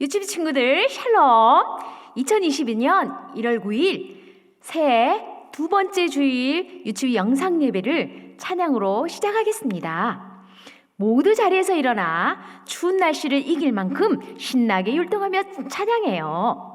유치부 친구들 샬롬 2022년 1월 9일 새해 두 번째 주일 유치부 영상 예배를 찬양으로 시작하겠습니다. 모두 자리에서 일어나 추운 날씨를 이길 만큼 신나게 율동하며 찬양해요.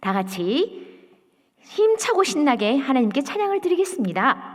다 같이 힘차고 신나게 하나님께 찬양을 드리겠습니다.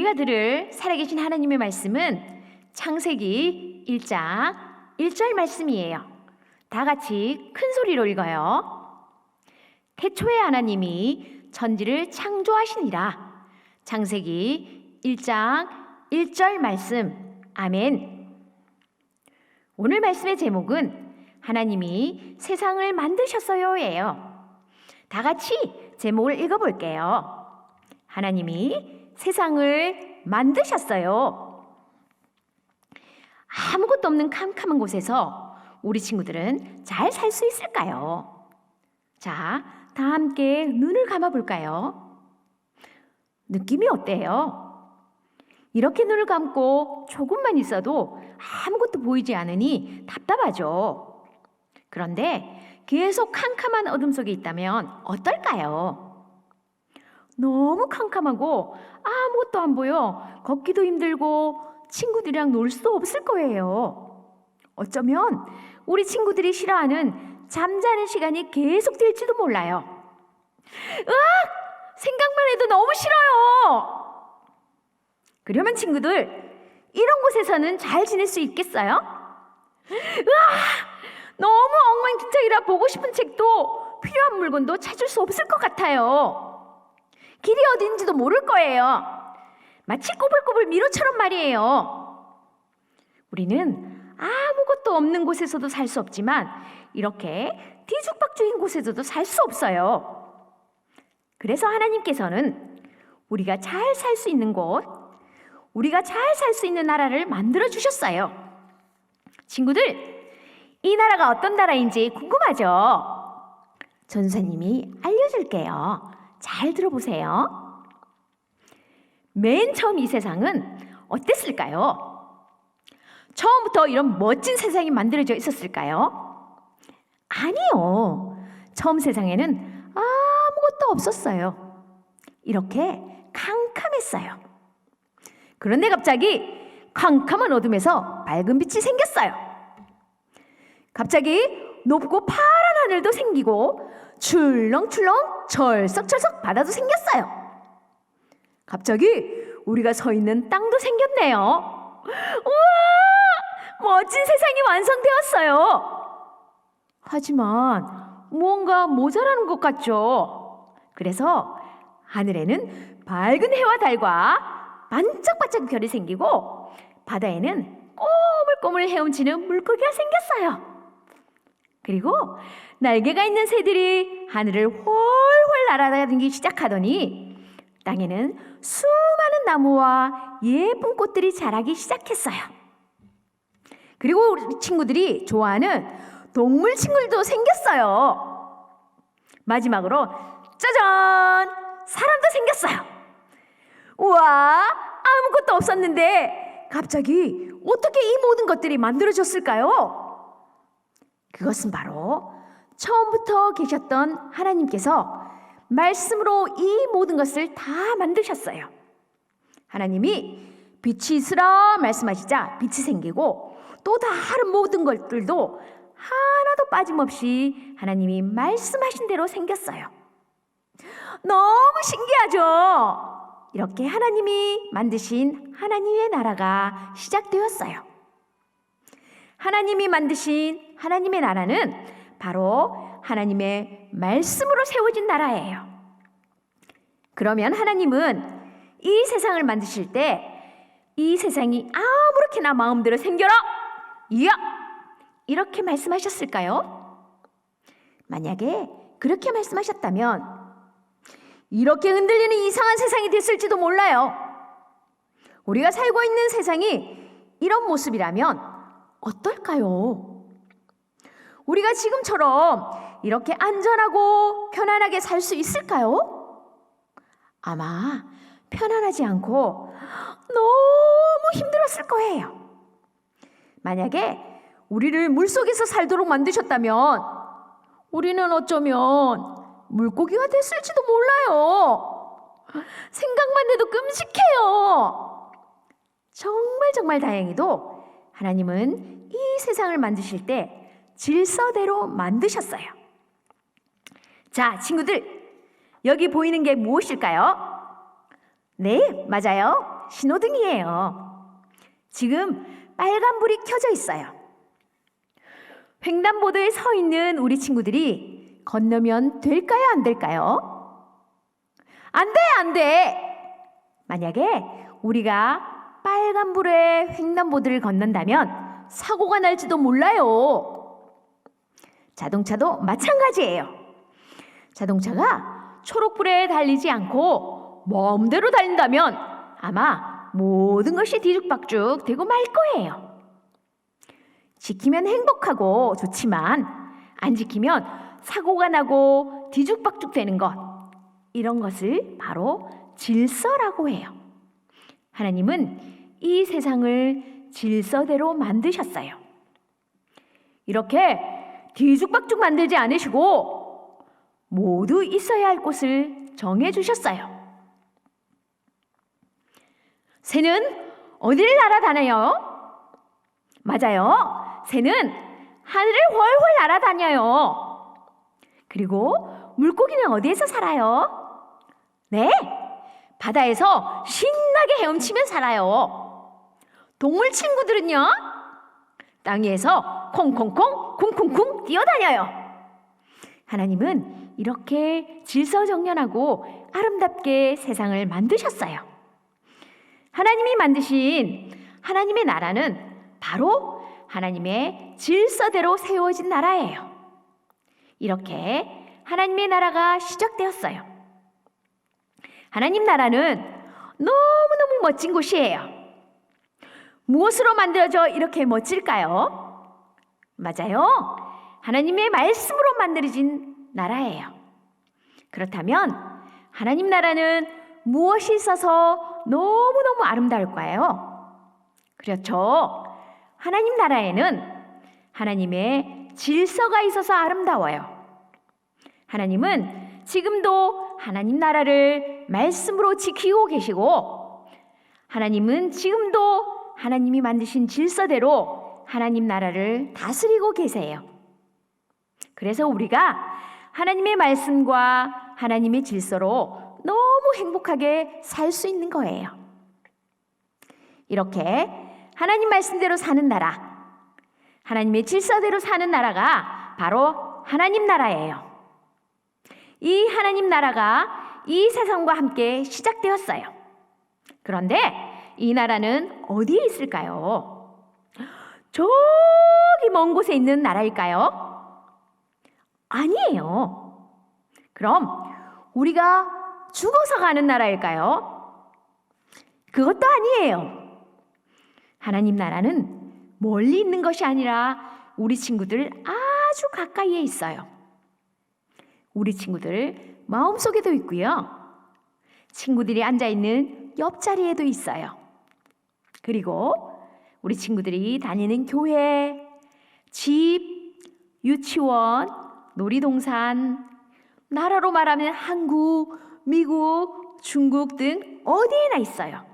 우리가 들을 살아계신 하나님의 말씀은 창세기 1장 1절 말씀이에요. 다 같이 큰 소리로 읽어요. 태초에 하나님이 천지를 창조하시니라. 창세기 1장 1절 말씀. 아멘. 오늘 말씀의 제목은 하나님이 세상을 만드셨어요예요. 다 같이 제목을 읽어볼게요. 하나님이 세상을 만드셨어요. 아무것도 없는 캄캄한 곳에서 우리 친구들은 잘 살 수 있을까요? 자, 다 함께 눈을 감아 볼까요? 느낌이 어때요? 이렇게 눈을 감고 조금만 있어도 아무것도 보이지 않으니 답답하죠. 그런데 계속 캄캄한 어둠 속에 있다면 어떨까요? 너무 캄캄하고 아무것도 안 보여 걷기도 힘들고 친구들이랑 놀 수도 없을 거예요. 어쩌면 우리 친구들이 싫어하는 잠자는 시간이 계속 될지도 몰라요. 으악! 생각만 해도 너무 싫어요. 그러면 친구들 이런 곳에서는 잘 지낼 수 있겠어요? 으아! 너무 엉망진창이라 보고 싶은 책도 필요한 물건도 찾을 수 없을 것 같아요. 길이 어딘지도 모를 거예요. 마치 꼬불꼬불 미로처럼 말이에요. 우리는 아무것도 없는 곳에서도 살 수 없지만 이렇게 뒤죽박죽인 곳에서도 살 수 없어요. 그래서 하나님께서는 우리가 잘 살 수 있는 곳, 우리가 잘 살 수 있는 나라를 만들어 주셨어요. 친구들, 이 나라가 어떤 나라인지 궁금하죠? 전사님이 알려줄게요. 잘 들어보세요. 맨 처음 이 세상은 어땠을까요? 처음부터 이런 멋진 세상이 만들어져 있었을까요? 아니요. 처음 세상에는 아무것도 없었어요. 이렇게 캄캄했어요. 그런데 갑자기 캄캄한 어둠에서 밝은 빛이 생겼어요. 갑자기 높고 파란 하늘도 생기고 출렁출렁 철썩철썩 바다도 생겼어요. 갑자기 우리가 서 있는 땅도 생겼네요. 우와! 멋진 세상이 완성되었어요. 하지만 무언가 모자라는 것 같죠? 그래서 하늘에는 밝은 해와 달과 반짝반짝 별이 생기고 바다에는 꼬물꼬물 헤엄치는 물고기가 생겼어요. 그리고 날개가 있는 새들이 하늘을 훨훨 날아다니기 시작하더니 땅에는 수많은 나무와 예쁜 꽃들이 자라기 시작했어요. 그리고 우리 친구들이 좋아하는 동물 친구들도 생겼어요. 마지막으로 짜잔! 사람도 생겼어요. 우와! 아무것도 없었는데 갑자기 어떻게 이 모든 것들이 만들어졌을까요? 그것은 바로 처음부터 계셨던 하나님께서 말씀으로 이 모든 것을 다 만드셨어요. 하나님이 빛이 있으라 말씀하시자 빛이 생기고 또 다른 모든 것들도 하나도 빠짐없이 하나님이 말씀하신 대로 생겼어요. 너무 신기하죠? 이렇게 하나님이 만드신 하나님의 나라가 시작되었어요. 하나님이 만드신 하나님의 나라는 바로 하나님의 말씀으로 세워진 나라예요. 그러면 하나님은 이 세상을 만드실 때 이 세상이 아무렇게나 마음대로 생겨라! 이야! 이렇게 말씀하셨을까요? 만약에 그렇게 말씀하셨다면 이렇게 흔들리는 이상한 세상이 됐을지도 몰라요. 우리가 살고 있는 세상이 이런 모습이라면 어떨까요? 우리가 지금처럼 이렇게 안전하고 편안하게 살 수 있을까요? 아마 편안하지 않고 너무 힘들었을 거예요. 만약에 우리를 물속에서 살도록 만드셨다면 우리는 어쩌면 물고기가 됐을지도 몰라요. 생각만 해도 끔찍해요. 정말 정말 다행히도 하나님은 이 세상을 만드실 때 질서대로 만드셨어요. 자, 친구들, 여기 보이는 게 무엇일까요? 네, 맞아요. 신호등이에요. 지금 빨간불이 켜져 있어요. 횡단보도에 서 있는 우리 친구들이 건너면 될까요? 안 될까요? 안 돼, 안 돼! 만약에 우리가 빨간불에 횡단보도를 건넌다면 사고가 날지도 몰라요. 자동차도 마찬가지예요. 자동차가 초록불에 달리지 않고 마음대로 달린다면 아마 모든 것이 뒤죽박죽 되고 말 거예요. 지키면 행복하고 좋지만 안 지키면 사고가 나고 뒤죽박죽 되는 것 이런 것을 바로 질서라고 해요. 하나님은 이 세상을 질서대로 만드셨어요. 이렇게 뒤죽박죽 만들지 않으시고 모두 있어야 할 곳을 정해 주셨어요. 새는 어디를 날아다녀요? 맞아요. 새는 하늘을 훨훨 날아다녀요. 그리고 물고기는 어디에서 살아요? 네, 바다에서 신나게 헤엄치며 살아요. 동물 친구들은요? 땅 위에서 콩콩콩 쿵쿵쿵 뛰어다녀요. 하나님은 이렇게 질서정연하고 아름답게 세상을 만드셨어요. 하나님이 만드신 하나님의 나라는 바로 하나님의 질서대로 세워진 나라예요. 이렇게 하나님의 나라가 시작되었어요. 하나님 나라는 너무너무 멋진 곳이에요. 무엇으로 만들어져 이렇게 멋질까요? 맞아요. 하나님의 말씀으로 만들어진 나라예요. 그렇다면 하나님 나라는 무엇이 있어서 너무너무 아름다울까요? 그렇죠. 하나님 나라에는 하나님의 질서가 있어서 아름다워요. 하나님은 지금도 하나님 나라를 말씀으로 지키고 계시고 하나님은 지금도 하나님이 만드신 질서대로 하나님 나라를 다스리고 계세요. 그래서 우리가 하나님의 말씀과 하나님의 질서로 너무 행복하게 살 수 있는 거예요. 이렇게 하나님 말씀대로 사는 나라, 하나님의 질서대로 사는 나라가 바로 하나님 나라예요. 이 하나님 나라가 이 세상과 함께 시작되었어요. 그런데 이 나라는 어디에 있을까요? 저기 먼 곳에 있는 나라일까요? 아니에요. 그럼 우리가 죽어서 가는 나라일까요? 그것도 아니에요. 하나님 나라는 멀리 있는 것이 아니라 우리 친구들 아주 가까이에 있어요. 우리 친구들 마음속에도 있고요. 친구들이 앉아 있는 옆자리에도 있어요. 그리고 우리 친구들이 다니는 교회, 집, 유치원, 놀이동산, 나라로 말하면 한국, 미국, 중국 등 어디에나 있어요.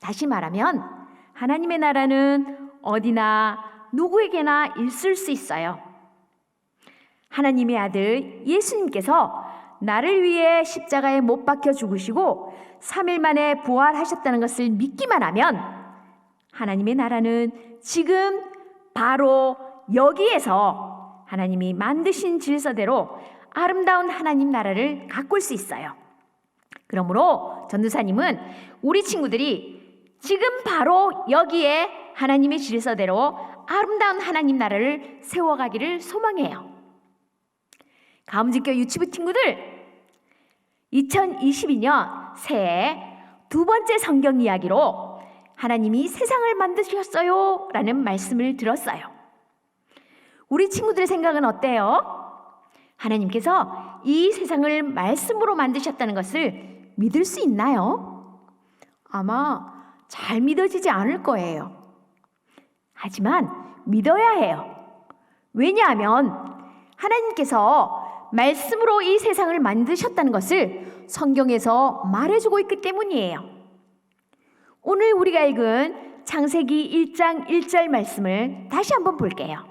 다시 말하면 하나님의 나라는 어디나 누구에게나 있을 수 있어요. 하나님의 아들 예수님께서 나를 위해 십자가에 못 박혀 죽으시고 3일 만에 부활하셨다는 것을 믿기만 하면 하나님의 나라는 지금 바로 여기에서 하나님이 만드신 질서대로 아름다운 하나님 나라를 가꿀 수 있어요. 그러므로 전도사님은 우리 친구들이 지금 바로 여기에 하나님의 질서대로 아름다운 하나님 나라를 세워가기를 소망해요. 가음직교 유치부 친구들 2022년 새해 두 번째 성경 이야기로 하나님이 세상을 만드셨어요 라는 말씀을 들었어요. 우리 친구들의 생각은 어때요? 하나님께서 이 세상을 말씀으로 만드셨다는 것을 믿을 수 있나요? 아마 잘 믿어지지 않을 거예요. 하지만 믿어야 해요. 왜냐하면 하나님께서 말씀으로 이 세상을 만드셨다는 것을 성경에서 말해주고 있기 때문이에요. 오늘 우리가 읽은 창세기 1장 1절 말씀을 다시 한번 볼게요.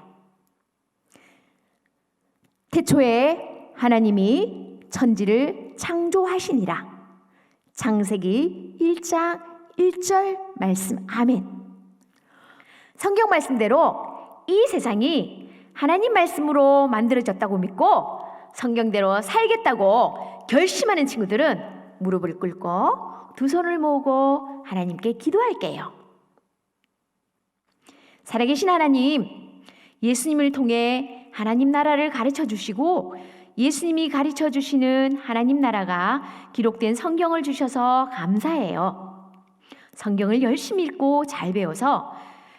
태초에 하나님이 천지를 창조하시니라. 창세기 1장 1절 말씀 아멘. 성경 말씀대로 이 세상이 하나님 말씀으로 만들어졌다고 믿고 성경대로 살겠다고 결심하는 친구들은 무릎을 꿇고 두 손을 모으고 하나님께 기도할게요. 살아계신 하나님, 예수님을 통해 하나님 나라를 가르쳐 주시고 예수님이 가르쳐 주시는 하나님 나라가 기록된 성경을 주셔서 감사해요. 성경을 열심히 읽고 잘 배워서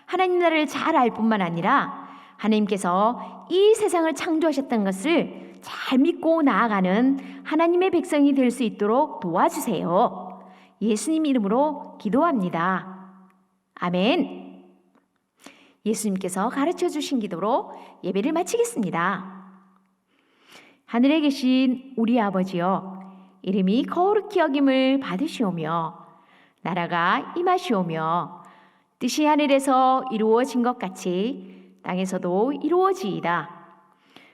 하나님 나라를 잘 알 뿐만 아니라 하나님께서 이 세상을 창조하셨던 것을 잘 믿고 나아가는 하나님의 백성이 될 수 있도록 도와주세요. 예수님 이름으로 기도합니다. 아멘. 예수님께서 가르쳐 주신 기도로 예배를 마치겠습니다. 하늘에 계신 우리 아버지여, 이름이 거룩히 여김을 받으시오며, 나라가 임하시오며, 뜻이 하늘에서 이루어진 것 같이 땅에서도 이루어지이다.